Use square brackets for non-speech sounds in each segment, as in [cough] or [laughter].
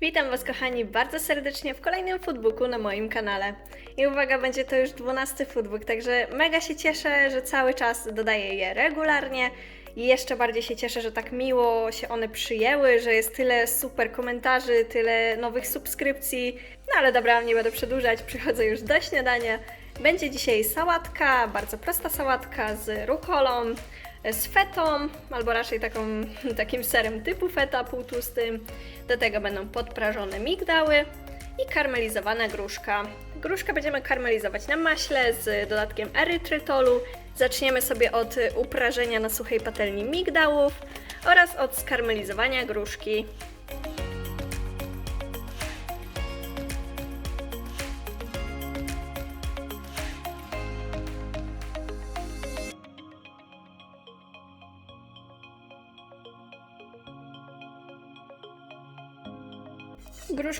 Witam Was kochani bardzo serdecznie w kolejnym foodbooku na moim kanale. I uwaga, będzie to już 12 foodbook, także mega się cieszę, że cały czas dodaję je regularnie. I jeszcze bardziej się cieszę, że tak miło się one przyjęły, że jest tyle super komentarzy, tyle nowych subskrypcji. No ale dobra, nie będę przedłużać, przychodzę już do śniadania. Będzie dzisiaj sałatka, bardzo prosta sałatka z rukolą, z fetą, albo raczej taką, [laughs] takim serem typu feta półtłustym. Do tego będą podprażone migdały i karmelizowana gruszka. Gruszkę będziemy karmelizować na maśle z dodatkiem erytrytolu. Zaczniemy sobie od uprażenia na suchej patelni migdałów oraz od skarmelizowania gruszki.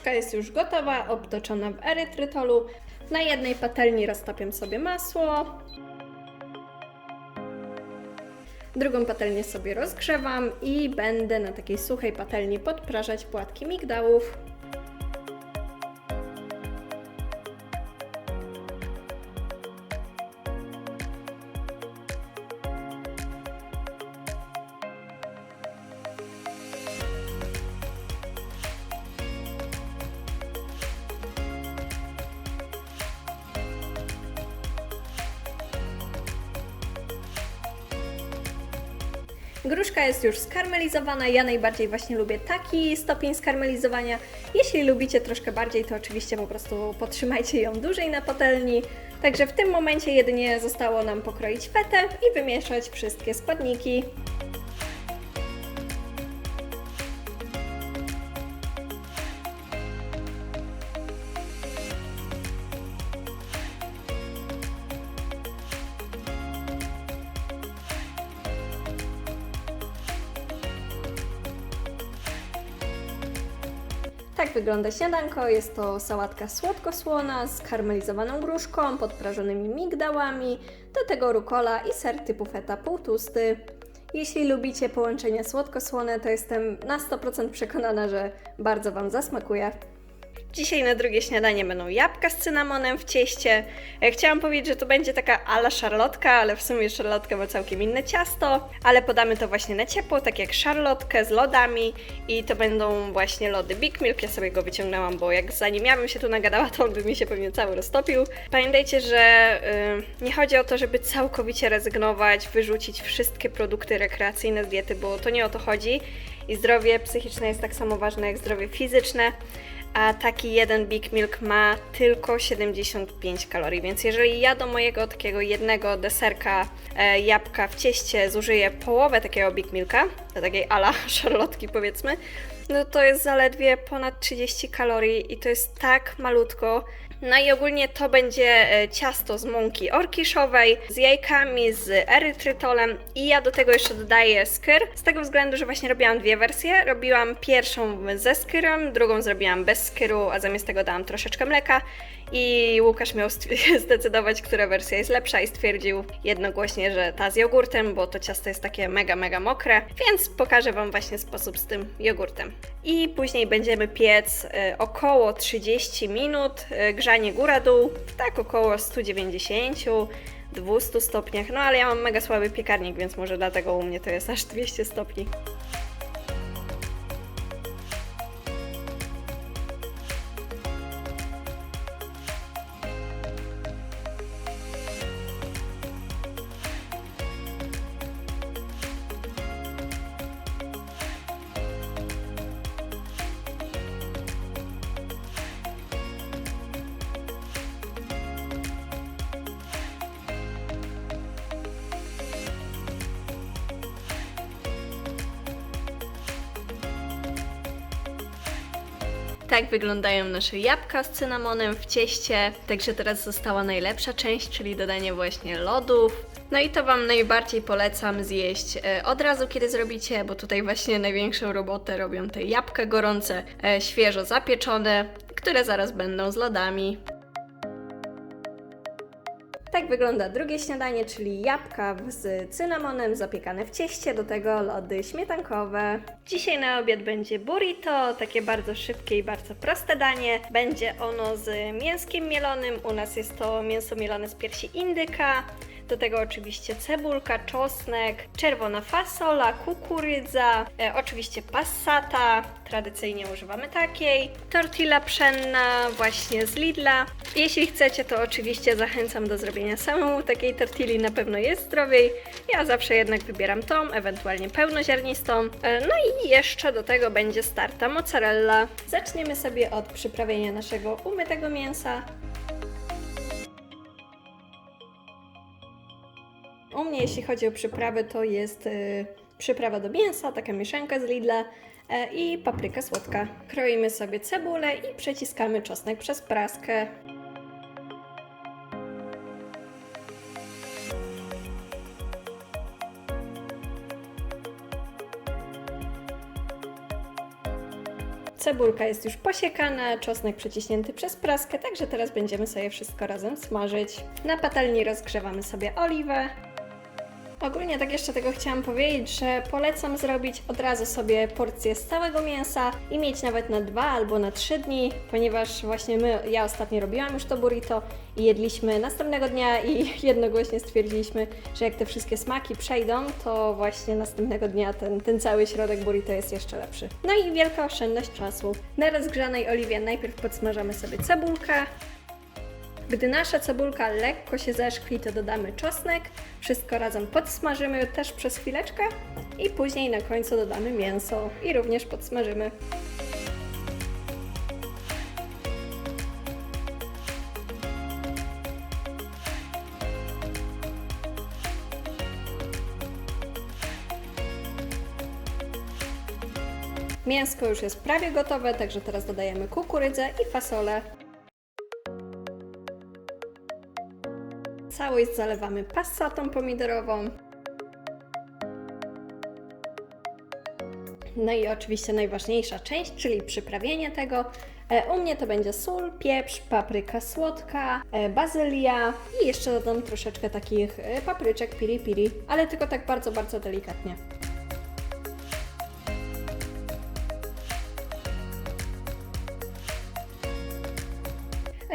Gruszka jest już gotowa, obtoczona w erytrytolu. Na jednej patelni roztopię sobie masło. Drugą patelnię sobie rozgrzewam i będę na takiej suchej patelni podprażać płatki migdałów. Gruszka jest już skarmelizowana. Ja najbardziej właśnie lubię taki stopień skarmelizowania. Jeśli lubicie troszkę bardziej, to oczywiście po prostu podtrzymajcie ją dłużej na patelni. Także w tym momencie jedynie zostało nam pokroić fetę i wymieszać wszystkie składniki. Tak wygląda śniadanko. Jest to sałatka słodko-słona z karmelizowaną gruszką, podprażonymi migdałami, do tego rukola i ser typu feta półtusty. Jeśli lubicie połączenia słodko-słone, to jestem na 100% przekonana, że bardzo Wam zasmakuje. Dzisiaj na drugie śniadanie będą jabłka z cynamonem w cieście. E, Chciałam powiedzieć, że to będzie taka ala szarlotka, ale w sumie szarlotka ma całkiem inne ciasto, ale podamy to właśnie na ciepło, tak jak szarlotkę z lodami i to będą właśnie lody Big Milk. Ja sobie go wyciągnęłam, bo jak zanim ja bym się tu nagadała, to on by mi się pewnie cały roztopił. Pamiętajcie, że y, nie chodzi o to, żeby całkowicie rezygnować, wyrzucić wszystkie produkty rekreacyjne z diety, bo to nie o to chodzi. I zdrowie psychiczne jest tak samo ważne jak zdrowie fizyczne a taki jeden Big Milk ma tylko 75 kalorii, więc jeżeli ja do mojego takiego jednego deserka e, jabłka w cieście zużyję połowę takiego Big Milka, do takiej ala [laughs] szarlotki powiedzmy, no to jest zaledwie ponad 30 kalorii i to jest tak malutko. No i ogólnie to będzie e, ciasto z mąki orkiszowej, z jajkami, z erytrytolem i ja do tego jeszcze dodaję skyr, z tego względu, że właśnie robiłam dwie wersje. Robiłam pierwszą ze skyrem, drugą zrobiłam bez skyru, a zamiast tego dałam troszeczkę mleka i Łukasz miał [laughs] zdecydować, która wersja jest lepsza i stwierdził jednogłośnie, że ta z jogurtem, bo to ciasto jest takie mega, mega mokre, więc pokażę Wam właśnie sposób z tym jogurtem. I później będziemy piec e, około 30 minut, e, grzanie góra-dół, tak około 190 200 stopniach, no ale ja mam mega słaby piekarnik, więc może dlatego u mnie to jest aż 200 stopni. Tak wyglądają nasze jabłka z cynamonem w cieście. Także teraz została najlepsza część, czyli dodanie właśnie lodów. No i to Wam najbardziej polecam zjeść e, od razu, kiedy zrobicie, bo tutaj właśnie największą robotę robią te jabłka gorące, e, świeżo zapieczone, które zaraz będą z lodami. Tak wygląda drugie śniadanie, czyli jabłka z cynamonem zapiekane w cieście, do tego lody śmietankowe. Dzisiaj na obiad będzie burrito, takie bardzo szybkie i bardzo proste danie. Będzie ono z mięskiem mielonym, u nas jest to mięso mielone z piersi indyka. Do tego oczywiście cebulka, czosnek, czerwona fasola, kukurydza, e, oczywiście passata, tradycyjnie używamy takiej, tortilla pszenna właśnie z Lidla. Jeśli chcecie, to oczywiście zachęcam do zrobienia samemu takiej tortilli, na pewno jest zdrowiej. Ja zawsze jednak wybieram tą, ewentualnie pełnoziarnistą. E, No i jeszcze do tego będzie starta mozzarella. Zaczniemy sobie od przyprawienia naszego umytego mięsa. U mnie, jeśli chodzi o przyprawy, to jest y, przyprawa do mięsa, taka mieszanka z Lidla e, i papryka słodka. Kroimy sobie cebulę i przeciskamy czosnek przez praskę. Cebulka jest już posiekana, czosnek przeciśnięty przez praskę, także teraz będziemy sobie wszystko razem smażyć. Na patelni rozgrzewamy sobie oliwę. Ogólnie tak jeszcze tego chciałam powiedzieć, że polecam zrobić od razu sobie porcję z całego mięsa i mieć nawet na dwa albo na trzy dni, ponieważ właśnie my, ja ostatnio robiłam już to burrito i jedliśmy następnego dnia i [laughs] jednogłośnie stwierdziliśmy, że jak te wszystkie smaki przejdą, to właśnie następnego dnia ten, ten cały środek burrito jest jeszcze lepszy. No i wielka oszczędność czasu. Na rozgrzanej oliwie najpierw podsmażamy sobie cebulkę, gdy nasza cebulka lekko się zeszkli, to dodamy czosnek. Wszystko razem podsmażymy też przez chwileczkę i później na końcu dodamy mięso i również podsmażymy. Mięsko już jest prawie gotowe, także teraz dodajemy kukurydzę i fasolę. Całość zalewamy passatą pomidorową. No i oczywiście najważniejsza część, czyli przyprawienie tego. E, U mnie to będzie sól, pieprz, papryka słodka, e, bazylia i jeszcze dodam troszeczkę takich e, papryczek piri piri, ale tylko tak bardzo, bardzo delikatnie.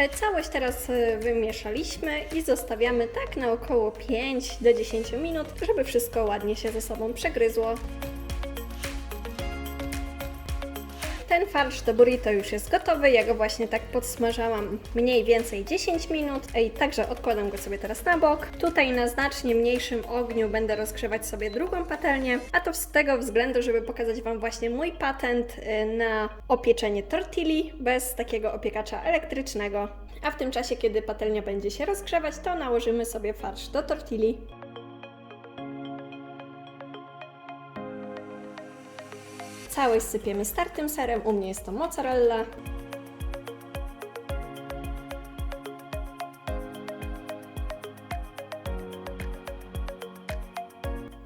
Całość teraz e, wymieszaliśmy i zostawiamy tak na około 5 do 10 minut, żeby wszystko ładnie się ze sobą przegryzło. Ten farsz do burrito już jest gotowy, ja go właśnie tak podsmażałam mniej więcej 10 minut i także odkładam go sobie teraz na bok. Tutaj na znacznie mniejszym ogniu będę rozgrzewać sobie drugą patelnię, a to z tego względu, żeby pokazać Wam właśnie mój patent y, na opieczenie tortilli bez takiego opiekacza elektrycznego. A w tym czasie, kiedy patelnia będzie się rozgrzewać, to nałożymy sobie farsz do tortilli. Całość sypiemy startym serem, u mnie jest to mozzarella.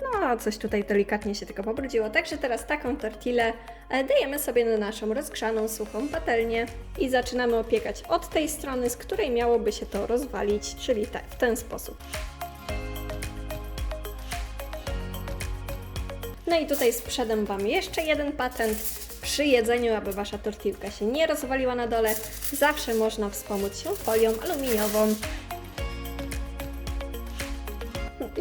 No, coś tutaj delikatnie się tylko pobrudziło, także teraz taką tortillę e, dajemy sobie na naszą rozgrzaną, suchą patelnię i zaczynamy opiekać od tej strony, z której miałoby się to rozwalić, czyli tak, w ten sposób. No i tutaj sprzedam Wam jeszcze jeden patent. Przy jedzeniu, aby Wasza tortilka się nie rozwaliła na dole, zawsze można wspomóc się folią aluminiową.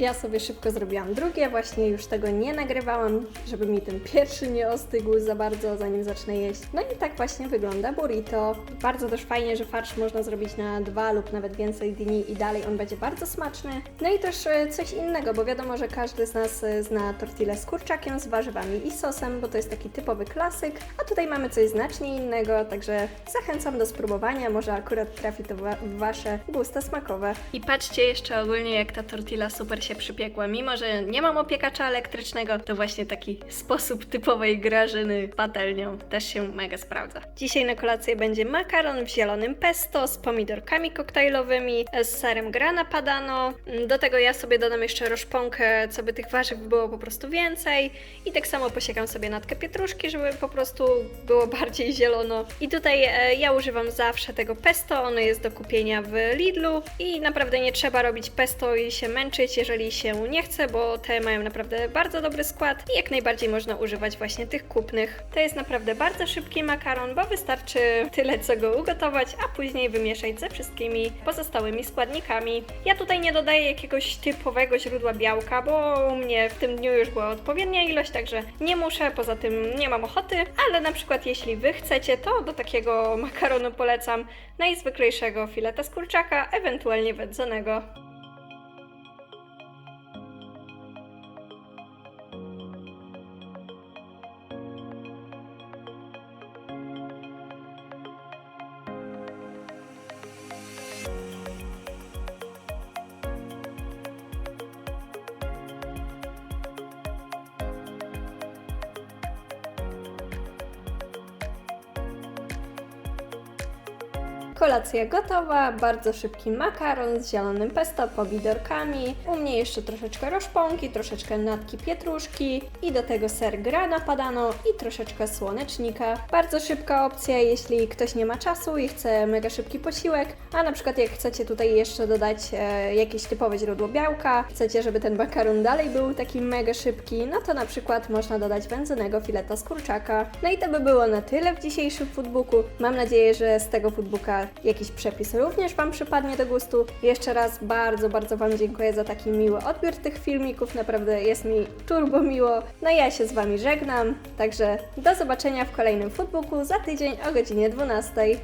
Ja sobie szybko zrobiłam drugie, właśnie już tego nie nagrywałam, żeby mi ten pierwszy nie ostygł za bardzo, zanim zacznę jeść. No i tak właśnie wygląda burrito. Bardzo też fajnie, że farsz można zrobić na dwa lub nawet więcej dni i dalej on będzie bardzo smaczny. No i też e, coś innego, bo wiadomo, że każdy z nas e, zna tortillę z kurczakiem, z warzywami i sosem, bo to jest taki typowy klasyk, a tutaj mamy coś znacznie innego, także zachęcam do spróbowania, może akurat trafi to w Wasze gusta smakowe. I patrzcie jeszcze ogólnie, jak ta tortilla super się przypiekła. Mimo, że nie mam opiekacza elektrycznego, to właśnie taki sposób typowej grażyny patelnią też się mega sprawdza. Dzisiaj na kolację będzie makaron w zielonym pesto z pomidorkami koktajlowymi, z serem grana padano. Do tego ja sobie dodam jeszcze roszponkę, co by tych warzyw było po prostu więcej. I tak samo posiekam sobie natkę pietruszki, żeby po prostu było bardziej zielono. I tutaj e, ja używam zawsze tego pesto, ono jest do kupienia w Lidlu i naprawdę nie trzeba robić pesto i się męczyć, jeżeli się nie chce, bo te mają naprawdę bardzo dobry skład i jak najbardziej można używać właśnie tych kupnych. To jest naprawdę bardzo szybki makaron, bo wystarczy tyle co go ugotować, a później wymieszać ze wszystkimi pozostałymi składnikami. Ja tutaj nie dodaję jakiegoś typowego źródła białka, bo u mnie w tym dniu już była odpowiednia ilość, także nie muszę, poza tym nie mam ochoty, ale na przykład jeśli wy chcecie, to do takiego makaronu polecam najzwyklejszego fileta z kurczaka, ewentualnie wędzonego. Kolacja gotowa, bardzo szybki makaron z zielonym pesto, pomidorkami. U mnie jeszcze troszeczkę roszponki, troszeczkę natki pietruszki i do tego ser grana padano i troszeczkę słonecznika. Bardzo szybka opcja, jeśli ktoś nie ma czasu i chce mega szybki posiłek, a na przykład jak chcecie tutaj jeszcze dodać e, jakieś typowe źródło białka, chcecie, żeby ten makaron dalej był taki mega szybki, no to na przykład można dodać wędzonego fileta z kurczaka. No i to by było na tyle w dzisiejszym foodbooku. Mam nadzieję, że z tego foodbooka jakiś przepis również Wam przypadnie do gustu. Jeszcze raz bardzo, bardzo Wam dziękuję za taki miły odbiór tych filmików. Naprawdę jest mi turbo miło. No i ja się z Wami żegnam. Także do zobaczenia w kolejnym foodbooku za tydzień o godzinie 12.